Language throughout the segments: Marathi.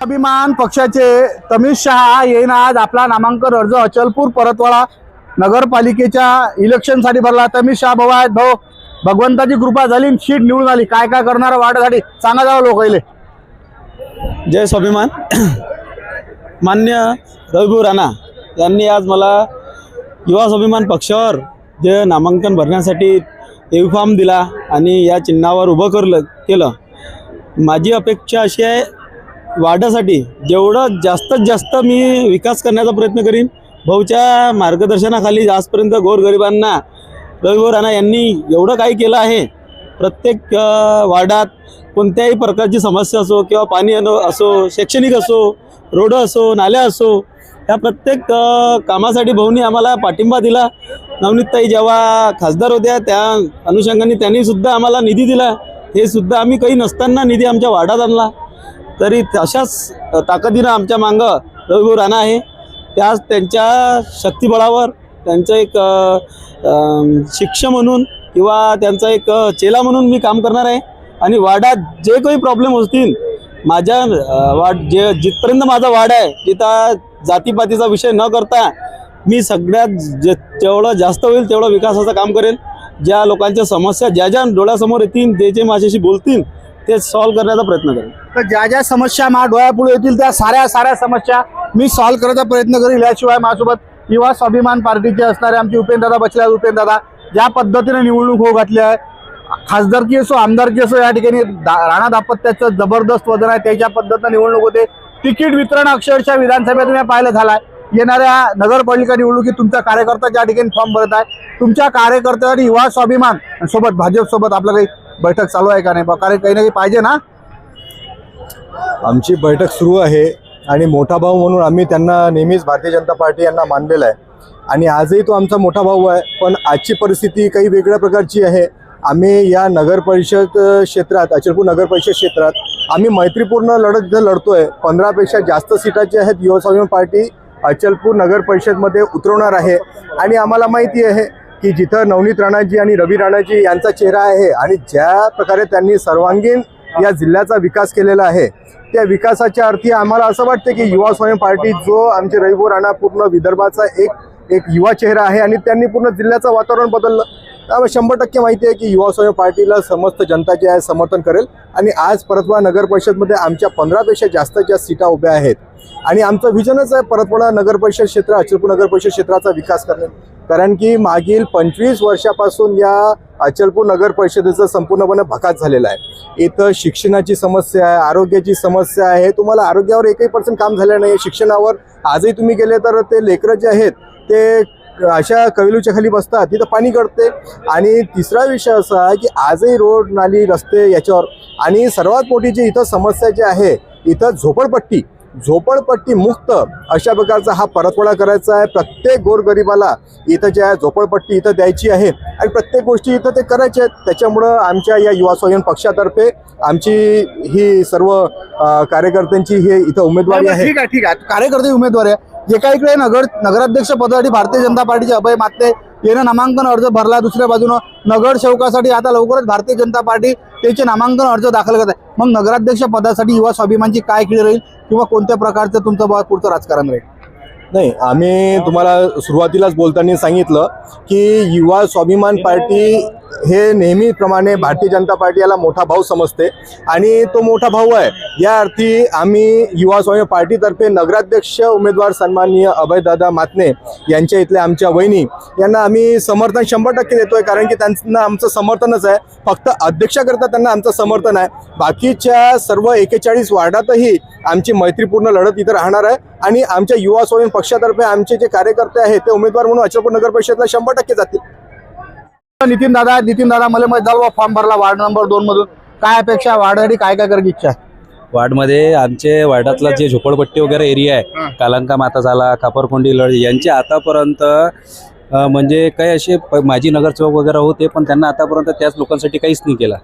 अभिमान पक्षाचे तमिश शहा येईन आज आपला नामांकन अर्ज अचलपूर परतवाडा नगरपालिकेच्या इलेक्शनसाठी भरला. तमिश शहा भाऊ आहेत भाऊ. भगवंताची कृपा झाली आणि सीट निवडून आली. काय काय करणार वाढसाठी सांगा जावं लोक जय स्वाभिमान. मान्य रविभाऊ राणा यांनी आज मला युवा स्वाभिमान पक्षावर जे नामांकन भरण्यासाठी युनिफॉर्म फॉर्म दिला आणि या चिन्हावर उभं करलं केलं. माझी अपेक्षा अशी आहे वाढासाठी जेवढं जास्तीत जास्त मी विकास करण्याचा प्रयत्न करीन भाऊच्या मार्गदर्शनाखाली आजपर्यंत गोरगरिबांना रविभाऊ राणा यांनी एवढं काही केलं आहे. प्रत्येक वार्डात कोणत्याही प्रकारची समस्या असो किंवा पाणी असो शैक्षणिक असो रोड असो नाल्या असो या प्रत्येक कामासाठी भाऊनी आम्हाला पाठिंबा दिला. नवनीतताई जेव्हा खासदार होत्या त्या अनुषंगाने त्यांनीसुद्धा आम्हाला निधी दिला. हे सुद्धा आम्ही काही नसताना निधी आमच्या वार्डात आणला. तरी अशाच ताकदीनं आमच्या मागं रविभाऊ राणा आहे. त्याच त्यांच्या शक्तिबळावर त्यांचं एक अ, शिक्ष म्हणून किंवा त्यांचा एक चेला म्हणून मी काम करणार आहे. आणि वाड्यात जे काही प्रॉब्लेम असतील माझ्या वाड जे जिथपर्यंत माझा वार्ड आहे तिथं जातीपातीचा विषय न करता मी सगळ्यात जे जेवढं जास्त होईल तेवढं विकासाचं काम करेल. ज्या लोकांच्या समस्या ज्या ज्या डोळ्यासमोर येतील ते जे माझ्याशी बोलतील ते सॉल्व्ह करण्याचा प्रयत्न करेल तर ज्या ज्या समस्या मा डोळ्यापुढे येतील त्या साऱ्या साऱ्या समस्या मी सॉल्व्ह करण्याचा प्रयत्न करेल याशिवाय माझ्यासोबत युवा स्वाभिमान पार्टीचे असणारे आमचे उपेंद्रदा बचले उपेंद्रदा ज्या पद्धतीने निवडणूक होऊ घातली आहे खासदारकी असो आमदारकी असो या ठिकाणी दा- राणा दापत्याचं जबरदस्त वजन आहे. त्याच्या पद्धतीनं निवडणूक होते तिकीट वितरण अक्षरशः विधानसभेत तुम्ही पाहिलं झालाय येणाऱ्या नगरपालिका निवडणुकीत तुमचा कार्यकर्ता ज्या ठिकाणी फॉर्म भरत आहे तुमच्या कार्यकर्त्यासाठी युवा स्वाभिमान सोबत भाजपसोबत आपलं काही बैठक चालू आहे का नाही बा? कारण काही ना काही पाहिजे ना? आमची बैठक सुरू आहे आणि मोठा भाऊ म्हणून आम्ही त्यांना नेहमीच भारतीय जनता पार्टी यांना मानलेलं आहे. आणि आजही तो आमचा मोठा भाऊ आहे पण आजची परिस्थिती काही वेगळ्या प्रकारची आहे. आम्ही या नगर परिषद क्षेत्रात अचलपूर नगर परिषद क्षेत्रात आम्ही मैत्रीपूर्ण लढत इथं आहे पंधरापेक्षा जास्त सीटाची आहेत युवा स्वाभिमान पार्टी अचलपूर नगर परिषदमध्ये उतरवणार आहे. आणि आम्हाला माहिती आहे की जिथं नवनीत राणाजी आणि रवी राणाजी यांचा चेहरा आहे आणि ज्या प्रकारे त्यांनी सर्वांगीण या जिल्ह्याचा विकास केलेला आहे त्या विकासाच्या अर्थी आम्हाला असं वाटतं की युवा स्वयं पार्टी जो आमचे रविभो राणा पूर्ण विदर्भाचा एक एक युवा चेहरा आहे आणि त्यांनी पूर्ण जिल्ह्याचं वातावरण बदललं. त्यामुळे शंभर टक्के माहिती आहे की युवा स्वयं पार्टीला समस्त जनता जे आहे समर्थन करेल आणि आज परतवाडा नगर परिषदमध्ये आमच्या पंधरापेक्षा जास्त जास्त सीटा उभ्या आहेत आणि आमचं विजनच आहे परतवाडा नगर परिषद क्षेत्र अचलपूर नगर परिषद क्षेत्राचा विकास करणे. कारण की मागील पंचवीस वर्षापासून या अचलपूर नगर परिषदेचं संपूर्णपणे भकास झालेला आहे. इथं शिक्षणाची समस्या आहे आरोग्याची समस्या आहे तुम्हाला आरोग्यावर एकही पर्सेंट काम झालं नाही शिक्षणावर आजही तुम्ही गेले तर ते लेकरं जे आहेत ते अशा कविलूच्या खाली बसतात तिथं पाणी गळते. आणि तिसरा विषय असा आहे की आजही रोड नाली रस्ते याच्यावर आणि सर्वात मोठी जी इथं समस्या जी आहे इथं झोपडपट्टी झोपडपट्टी मुक्त अशा प्रकारचा हा परतवाडा करायचा आहे. प्रत्येक गोरगरिबाला इथं जे आहे झोपडपट्टी इथं द्यायची आहे. आणि प्रत्येक गोष्टी इथं ते करायच्या आहेत. त्याच्यामुळं आमच्या या युवा स्वाभिमान पक्षातर्फे आमची ही सर्व कार्यकर्त्यांची हे इथं उमेदवारी आहे. ठीक आहे ठीक आहे. कार्यकर्ते उमेदवार आहे. जे काही इकडे नगर नगराध्यक्ष पदासाठी भारतीय जनता पार्टीचे अभय माते यानं नामांकन अर्ज भरला दुसऱ्या बाजूनं नगरसेवकासाठी आता लवकरच भारतीय जनता पार्टी त्याचे नामांकन अर्ज दाखल करत आहे. मग नगराध्यक्ष पदासाठी युवा स्वाभिमानची काय खेळ राहील किंवा कोणत्या प्रकारचं तुमचं बा पुढचं राजकारण राहील? नाही आम्ही तुम्हाला सुरुवातीलाच बोलताना सांगितलं की युवा स्वाभिमान पार्टी हे नेहमीप्रमाणे भारतीय जनता पार्टी याला मोठा भाऊ समजते. आणि तो मोठा भाऊ आहे. या अर्थी आम्ही युवा स्वयं पार्टीतर्फे नगराध्यक्ष उमेदवार सन्माननीय अभयदादा मातने यांच्या इथल्या आमच्या वहिनी यांना आम्ही समर्थन शंभर टक्के देतोय कारण की त्यांना आमचं समर्थनच आहे. फक्त अध्यक्षाकरता त्यांना आमचं समर्थन आहे. बाकीच्या सर्व एकेचाळीस वार्डातही आमची मैत्रीपूर्ण लढत इथं राहणार आहे. आणि आमच्या युवा स्वयं पक्षातर्फे आमचे जे कार्यकर्ते आहेत ते उमेदवार म्हणून अचलपूर नगर परिषदला शंभर टक्के जातील. नितीन दादा नितीन दादा मला माहीत झालं बा फॉर्म भरला वार्ड नंबर दोन मधून. काय अपेक्षा वार्डसाठी काय काय करायची इच्छा वार्डमध्ये आमचे वार्डातला जे झोपडपट्टी वगैरे एरिया हं. आहे कालंका माता झाला खापरकोंडी लढ यांचे आतापर्यंत म्हणजे काही असे प- माजी नगरसेवक वगैरे होते पण त्यांना आतापर्यंत त्याच लोकांसाठी काहीच नाही केला.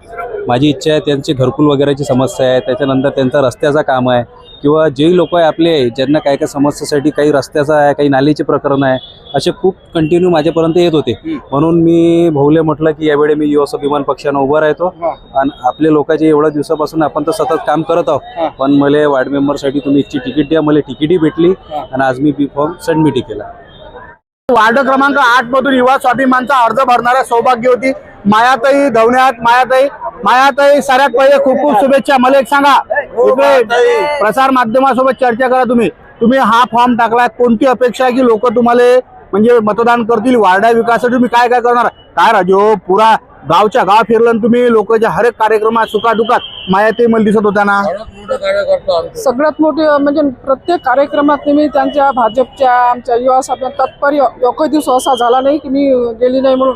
माझी इच्छा आहे त्यांची घरकुल वगैरेची समस्या आहे त्याच्यानंतर त्यांचा रस्त्याचा काम आहे. किंवा जेही लोक आहे आपले ज्यांना काय काय समस्यासाठी काही रस्त्याचा आहे काही नालीचे प्रकरण आहे असे खूप कंटिन्यू माझ्यापर्यंत येत होते. म्हणून मी भाऊले म्हटलं की यावेळी मी युवा स्वाभिमान पक्षानं उभं राहतो. आणि आपल्या लोकांचे एवढ्या दिवसापासून आपण तर सतत काम करत आहोत. पण मला वार्ड मेंबरसाठी तुम्ही इच्छी तिकीट द्या मला तिकीटही भेटली आणि आज मी बी फॉर्म सबमिट केला. वार्ड क्रमांक आठ मधून युवा स्वाभिमानचा अर्ज भरणाऱ्या सौभाग्यवती मायाताई धवण्यात मायाताई मायाताई सगळ्यात पहिले खूप खूप शुभेच्छा. मला एक सांगा प्रसार माध्यमासोबत चर्चा करा तुम्ही. तुम्ही हा फॉर्म टाकलाय कोणती अपेक्षा आहे की लोक तुम्हाला म्हणजे मतदान करतील वार्डा विकासासाठी? तुम्ही काय काय करणार? काय राजो पुरा गावच्या गाव फिरलं तुम्ही लोकांच्या हर एक कार्यक्रमात सुखादुखात मायाताई मला दिसत होत्या ना? सगळ्यात मोठे म्हणजे प्रत्येक कार्यक्रमात मी त्यांच्या भाजपच्या आमच्या युवा सभा तत्पर्य एकही दिवस असा झाला नाही की मी गेली नाही म्हणून.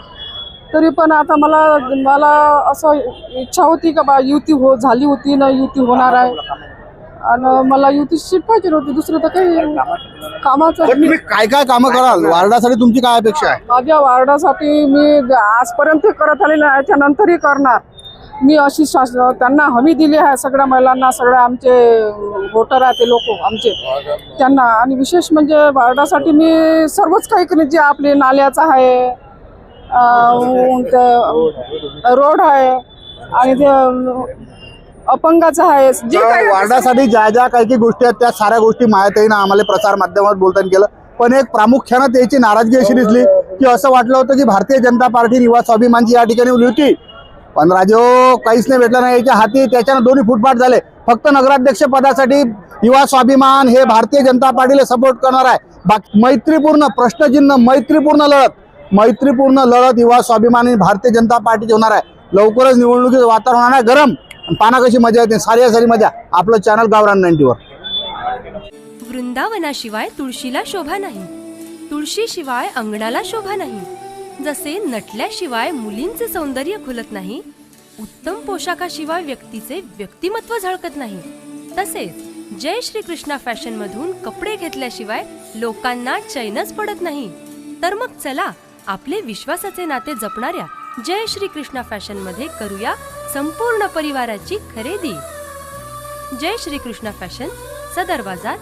तरी पण आता मला मला असं इच्छा होती का बा युती हो झाली होती ना युती होणार आहे. आणि मला युती सीट पाहिजे होती दुसरं तर काही कामाचं तुम्ही काय काय कामं कराल? वार्डासाठी तुमची काय अपेक्षा आहे? माझ्या वार्डासाठी मी आजपर्यंत करत आले ना याच्यानंतरही करणार. मी अशी शास त्यांना हमी दिली आहे सगळ्या महिलांना सगळ्या आमचे वोटर आहे ते लोक आमचे. त्यांना. आणि विशेष म्हणजे वार्डासाठी मी सर्वच काही करेन जे आपले नाल्याचं आहे रोड आहे आणि ते अपंगाचं आहे. जे काही वार्डासाठी ज्या ज्या काही काही गोष्टी आहेत त्या साऱ्या गोष्टी माहितीनं आम्हाला प्रसार माध्यमात बोलताना केलं. पण एक प्रामुख्यानं त्याची नाराजगी अशी दिसली की असं वाटलं होतं की भारतीय जनता पार्टी युवा स्वाभिमानची या ठिकाणी उली होती. पण राजो काहीच नाही भेटलं नाही. याच्या हाती त्याच्यानं दोन्ही फुटपाट झाले. फक्त नगराध्यक्ष पदासाठी युवा स्वाभिमान हे भारतीय जनता पार्टीला सपोर्ट करणार आहे. बाकी मैत्रीपूर्ण प्रश्नचिन्ह मैत्रीपूर्ण लढत. मैत्रीपूर्ण लढत युवा स्वाभिमान भारतीय जनता पार्टीची होणार आहे. लवकरच निवडणुकीचं वातावरण होणार आहे. गरम. पाना कशी मजा येते. सारी सारी मजा. आपलं चॅनल गावरान नाईन्टीवर वृंदावनाशिवाय तुळशीला शोभा नाही. तुळशीशिवाय अंगणाला शोभा नाही. जसे नटल्याशिवाय मुलींचे सौंदर्य खुलत नाही उत्तम पोशाखाशिवाय व्यक्तीचे व्यक्तिमत्व झळकत नाही. तसेच जय श्री कृष्णा फॅशन मधून कपडे घेतल्याशिवाय लोकांना चैनच पडत नाही. तर मग चला आपले विश्वासाचे नाते जपणाऱ्या जय श्री कृष्णा फॅशनमध्ये करूया संपूर्ण परिवाराची खरेदी. जय श्री कृष्णा फॅशन सदर बाजार